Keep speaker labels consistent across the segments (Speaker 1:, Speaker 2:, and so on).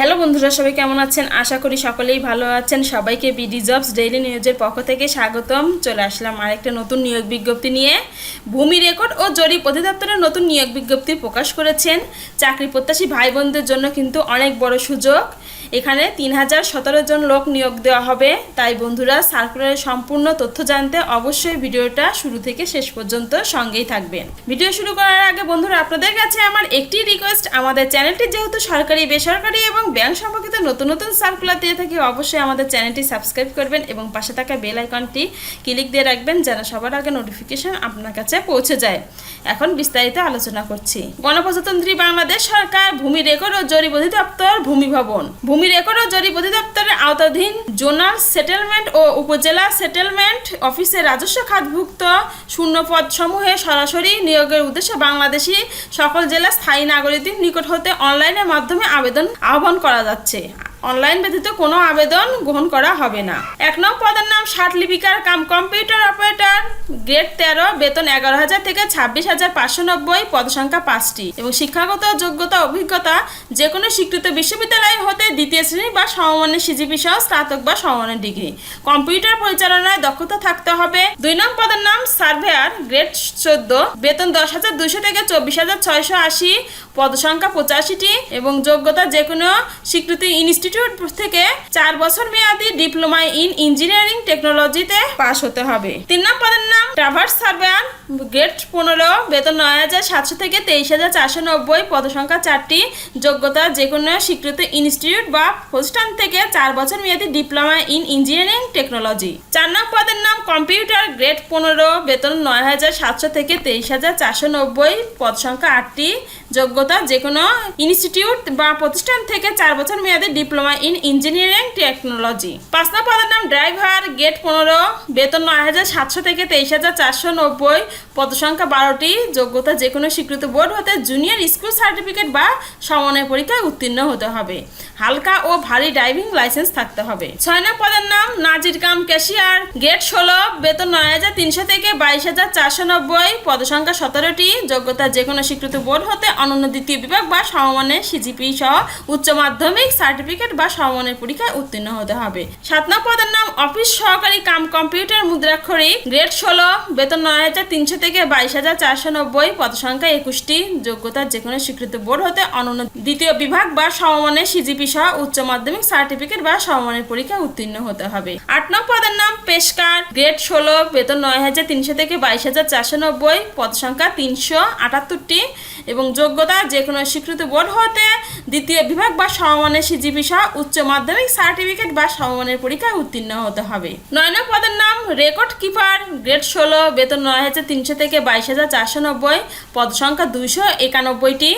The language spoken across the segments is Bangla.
Speaker 1: হ্যালো বন্ধুরা, সবাই কেমন আছেন? আশা করি সকলেই ভালো আছেন। সবাইকে বিডি জবস ডেইলি নিউজের পক্ষ থেকে স্বাগতম। চলে আসলাম আরেকটা নতুন নিয়োগ বিজ্ঞপ্তি নিয়ে। ভূমি রেকর্ড ও জরিপ অধিদপ্তরের নতুন নিয়োগ বিজ্ঞপ্তি প্রকাশ করেছেন। চাকরি প্রত্যাশী ভাই বোনদের জন্য কিন্তু অনেক বড় সুযোগ। এখানে তিন হাজার সতেরো জন লোক নিয়োগ দেওয়া হবে। তাই বন্ধুরা সার্কুলারের সম্পূর্ণ তথ্য জানতে অবশ্যই ভিডিওটা শুরু থেকে শেষ পর্যন্ত সঙ্গেই থাকবেন। ভিডিও শুরু করার আগে বন্ধুরা, আপনাদের কাছে আমার একটি রিকোয়েস্ট আমাদের চ্যানেলটি যেহেতু সরকারি, বেসরকারি এবং ব্যাংক সম্পর্কিত নতুন নতুন সার্কুলার দিয়ে থাকি, অবশ্যই আমাদের চ্যানেলটি সাবস্ক্রাইব করবেন এবং পাশে থাকা বেল আইকনটি ক্লিক দিয়ে রাখবেন যেন সবার আগে নোটিফিকেশন আপনার কাছে পৌঁছে যায়। এখন বিস্তারিত আলোচনা করছি। গণপ্রজাতন্ত্রী বাংলাদেশ সরকার ভূমি রেকর্ড ও জরিপ অধিদপ্তর ভূমি ভবন। ভূমি রেকর্ড ও জরিপ অধিদপ্তরের আওতাধীন জোনাল সেটেলমেন্ট ও উপজেলা সেটেলমেন্ট অফিসের রাজস্ব খাতভুক্ত শূন্য পদ সমূহে সরাসরি নিয়োগের উদ্দেশ্যে বাংলাদেশি সকল জেলা স্থায়ী নাগরিকদের নিকট হতে অনলাইনের মাধ্যমে আবেদন আহ্বান করা যাচ্ছে। অনলাইন ব্যতীত কোনো আবেদন গ্রহণ করা হবে না। এক নং পদের নাম ষাট লিপিকার, কাম কম্পিউটার অপারেটর, গ্রেড তেরো, বেতন এগারো হাজার থেকে ছাব্বিশ হাজার পাঁচশো নব্বই পদসংখ্যা পাঁচটি এবং শিক্ষাগত যোগ্যতা, অভিজ্ঞতা যে কোনো স্বীকৃত বিশ্ববিদ্যালয় হতে দ্বিতীয় শ্রেণি বা সমমানের সিজিপি সহ স্নাতক বা সমমানের ডিগ্রি। কম্পিউটার পরিচালনায় দক্ষতা থাকতে হবে। দুই নং পদের নাম সার্ভেয়ার, গ্রেড চোদ্দ, বেতন দশ হাজার দুশো থেকে চব্বিশ হাজার ছয়শো আশি পদসংখ্যা পঁচাশিটি এবং যোগ্যতা যে কোনো স্বীকৃত ইনস্টিটিউট থেকে চার বছর মেয়াদি ডিপ্লোমা ইন ইঞ্জিনিয়ারিং টেকনোলজিতে পাশ হতে হবে। তিন নং পদের নাম ট্রাভার্স সার্ভেয়ার, গ্রেড পনেরো, বেতন নয় হাজার সাতশো থেকে তেইশ হাজার চারশো নব্বই, পদসংখ্যা চারটি, যোগ্যতা যে কোনো স্বীকৃত ইনস্টিটিউট বা প্রতিষ্ঠান থেকে চার বছর মেয়াদি ডিপ্লোমা ইন ইঞ্জিনিয়ারিং টেকনোলজি। চার নং পদের নাম কম্পিউটার, গ্রেড পনেরো, বেতন নয় হাজার সাতশো থেকে তেইশ হাজার চারশো নব্বই পদ সংখ্যা আটটি, যোগ্যতা যে কোনো ইনস্টিটিউট বা প্রতিষ্ঠান থেকে চার বছর মেয়াদি ডিপ্লোমা ইন ইঞ্জিনিয়ারিং টেকনোলজি পাঁচ নং পদের নাম ড্রাইভার গেট পনেরো, বেতন নয় হাজার সাতশো থেকে তেইশ হাজার চারশো নব্বই, পদসংখ্যা বারোটি, যোগ্যতা যে কোনো স্বীকৃত বোর্ড হতে জুনিয়র স্কুল সার্টিফিকেট বা সমন্বয় পরীক্ষায় উত্তীর্ণ হতে হবে। হালকা ও ভারী ড্রাইভিং লাইসেন্স থাকতে হবে। ছয় নং পদের নাম নাজির কাম ক্যাশিয়ার গেট ষোলো, বেতন নয় হাজার তিনশো থেকে বাইশ হাজার চারশো নব্বই, পদসংখ্যা সতেরোটি, যোগ্যতা যে কোনো স্বীকৃত বোর্ড হতে অনন্য দ্বিতীয় বিভাগ বা সমমানের সিজিপি সহ উচ্চ মাধ্যমিক সার্টিফিকেট বা সমমানের পরীক্ষায় উত্তীর্ণ হতে হবে। সাত নং পদের নাম অফিস সহকারী কাম কম্পিউটার মুদ্রাক্ষরিক গ্রেড ষোলো, বেতন নয় হাজার তিনশো থেকে বাইশ হাজার চারশো নব্বই, পদসংখ্যা একুশটি যোগ্যতা যে কোনো স্বীকৃত বোর্ড হতে অনন্য দ্বিতীয় বিভাগ বা সমমানের সিজিপি সহ উচ্চ মাধ্যমিক সার্টিফিকেট বা সমমানের পরীক্ষায় উত্তীর্ণ হতে হবে। আট নং পদের নাম পেশকার, গ্রেড ষোলো, বেতন নয় হাজার তিনশো থেকে বাইশ হাজার চারশো নব্বই, পদসংখ্যা তিনশো আটাত্তরটি এবং যোগ্যতা যে কোনো স্বীকৃত বোর্ড হতে দ্বিতীয় বিভাগ বা সমমানের সিজিপি সহ উচ্চ মাধ্যমিক সার্টিফিকেট বা সমমানের পরীক্ষায় উত্তীর্ণ হতে হবে। নয় নং পদের নাম রেকর্ড কিপার, গ্রেড ষোলো, বেতন নয় হাজার তিনশো থেকে বাইশ হাজার চারশো নব্বই, পদ সংখ্যা দুইশো একানব্বইটি।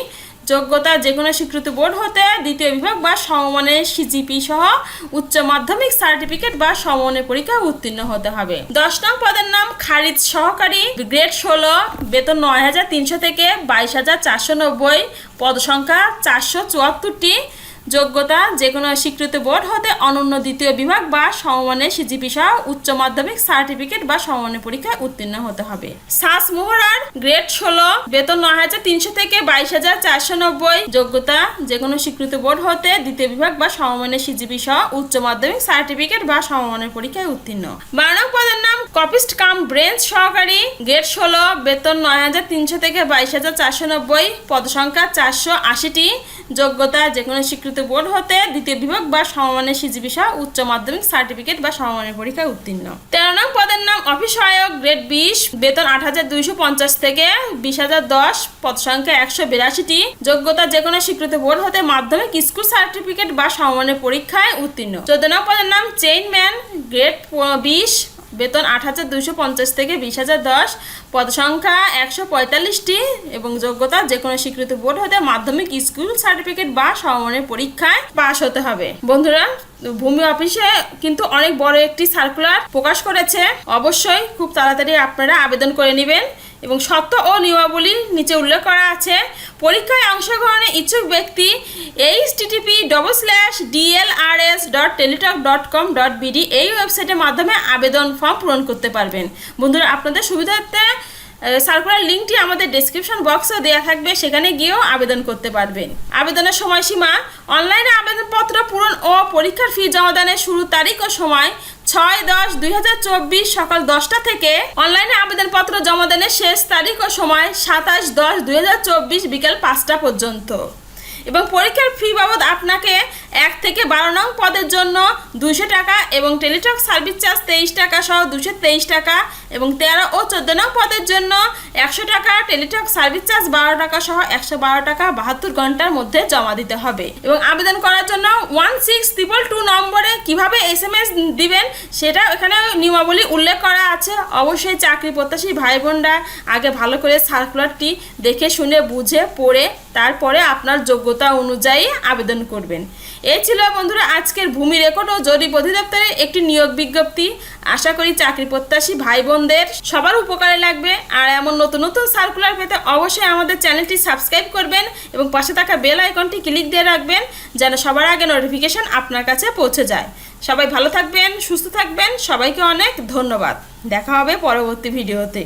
Speaker 1: যোগ্যতা যে কোনো স্বীকৃত বোর্ড হতে দ্বিতীয় বিভাগ বা সমমানের সিজিপি সহ উচ্চ মাধ্যমিক সার্টিফিকেট বা সমমানের পরীক্ষায় উত্তীর্ণ হতে হবে। দশ নং পদের নাম খারিজ সহকারী, গ্রেড ষোলো, বেতন নয় হাজার তিনশো থেকে বাইশ হাজার চারশো নব্বই, পদ সংখ্যা চারশো চুয়াত্তরটি। যোগ্যতা যে কোনো স্বীকৃত বোর্ড হতে অনন্য দ্বিতীয় বিভাগ বা সমমানের সিজিপি সহ উচ্চ মাধ্যমিক সার্টিফিকেট বা সমমানের পরীক্ষায় উত্তীর্ণ হতে হবে। সাস মোহরার গ্রেড ষোলো, বেতন নয় হাজার তিনশো থেকে বাইশ হাজার চারশো নব্বই। যোগ্যতা যে কোনো স্বীকৃত বোর্ড হতে দ্বিতীয় বিভাগ বা সমমানের সিজিপি সহ উচ্চ মাধ্যমিক সার্টিফিকেট বা সমমানের পরীক্ষায় উত্তীর্ণ। বারো নং পদের নাম কপিস্ট কাম ব্রেঞ্চ সহকারী গ্রেড ষোলো, বেতন নয় হাজার তিনশো থেকে বাইশ হাজার চারশো নব্বই, পদসংখ্যা চারশো আশিটি। যোগ্যতা যে কোনো স্বীকৃত বোর্ড হতে দ্বিতীয় বিভাগ বা সমমানের সিজিপি সহ উচ্চ মাধ্যমিক সার্টিফিকেট বা সমমানের পরীক্ষায় উত্তীর্ণ। তেরো নং পদের নাম অফিস সহায়ক গ্রেড বিশ, বেতন আট হাজার দুইশো পঞ্চাশ থেকে বিশ হাজার দশ পদ সংখ্যা একশো বিরাশিটি। যোগ্যতা যে কোনো স্বীকৃত বোর্ড হতে মাধ্যমিক স্কুল সার্টিফিকেট বা সমমানের পরীক্ষায় উত্তীর্ণ। চোদ্দ নং পদের নাম চেইনম্যান, গ্রেড বিশ বেতন আট হাজার দুইশো পঞ্চাশ থেকে বিশ হাজার দশ, পদ সংখ্যা একশো পঁয়তাল্লিশটি এবং যোগ্যতা যে কোনো স্বীকৃত বোর্ড হতে মাধ্যমিক স্কুল সার্টিফিকেট বা সমমানের পরীক্ষায় পাশ হতে হবে। বন্ধুরা, ভূমি অফিসে কিন্তু অনেক বড় একটি সার্কুলার প্রকাশ করেছে। অবশ্যই খুব তাড়াতাড়ি আপনারা আবেদন করে নেবেন। এবং শর্ত ও নিয়মাবলী নিচে উল্লেখ করা আছে, পরীক্ষায় অংশগ্রহণে ইচ্ছুক ব্যক্তি HTTP double slash DLRS dot Teletalk dot com dot BD এই ওয়েবসাইটের মাধ্যমে আবেদন ফর্ম পূরণ করতে পারবেন। বন্ধুরা, আপনাদের সুবিধার্থে সার্কুলার লিঙ্কটি আমাদের ডেসক্রিপশন বক্সে দেওয়া থাকবে, সেখানে গিয়েও আবেদন করতে পারবেন। আবেদনের সময়সীমা অনলাইনে আবেদনপত্র পূরণ ও পরীক্ষার ফি জমা দানের শুরু তারিখ ও সময় ছয় দশ দুই সকাল দশটা থেকে অনলাইনে আবেদনপত্র জমা দানের শেষ তারিখ ও সময় সাতাশ দশ দুই বিকেল পাঁচটা পর্যন্ত। এবং পরীক্ষার ফি বাবদ আপনাকে এক থেকে বারো নং পদের জন্য দুশো টাকা এবং টেলিটক সার্ভিস চার্জ তেইশ টাকা সহ দুশো তেইশ টাকা এবং তেরো ও চোদ্দ নং পদের জন্য একশো টাকা, টেলিটক সার্ভিস চার্জ বারো টাকা সহ একশো বারো টাকা বাহাত্তর ঘণ্টার মধ্যে জমা দিতে হবে। এবং আবেদন করার জন্য ওয়ান সিক্স ট্রিপল টু নম্বরে কীভাবে এস এম এস দিবেন সেটা এখানে নিয়মাবলী উল্লেখ করা আছে। অবশ্যই চাকরি প্রত্যাশী ভাই বোনরা আগে ভালো করে সার্কুলারটি দেখে শুনে বুঝে পড়ে তারপরে আপনার যোগ্যতা অনুযায়ী আবেদন করবেন। এই ছিল বন্ধুরা আজকের ভূমি রেকর্ড ও জরিপ অধিদপ্তরের একটি নিয়োগ বিজ্ঞপ্তি। আশা করি চাকরি প্রত্যাশী ভাই বোনদের সবার উপকারে লাগবে। আর এমন নতুন নতুন সার্কুলার পেতে অবশ্যই আমাদের চ্যানেলটি সাবস্ক্রাইব করবেন এবং পাশে থাকা বেল আইকনটি ক্লিক দিয়ে রাখবেন যেন সবার আগে নোটিফিকেশন আপনার কাছে পৌঁছে যায়। সবাই ভালো থাকবেন, সুস্থ থাকবেন। সবাইকে অনেক ধন্যবাদ। দেখা হবে পরবর্তী ভিডিওতে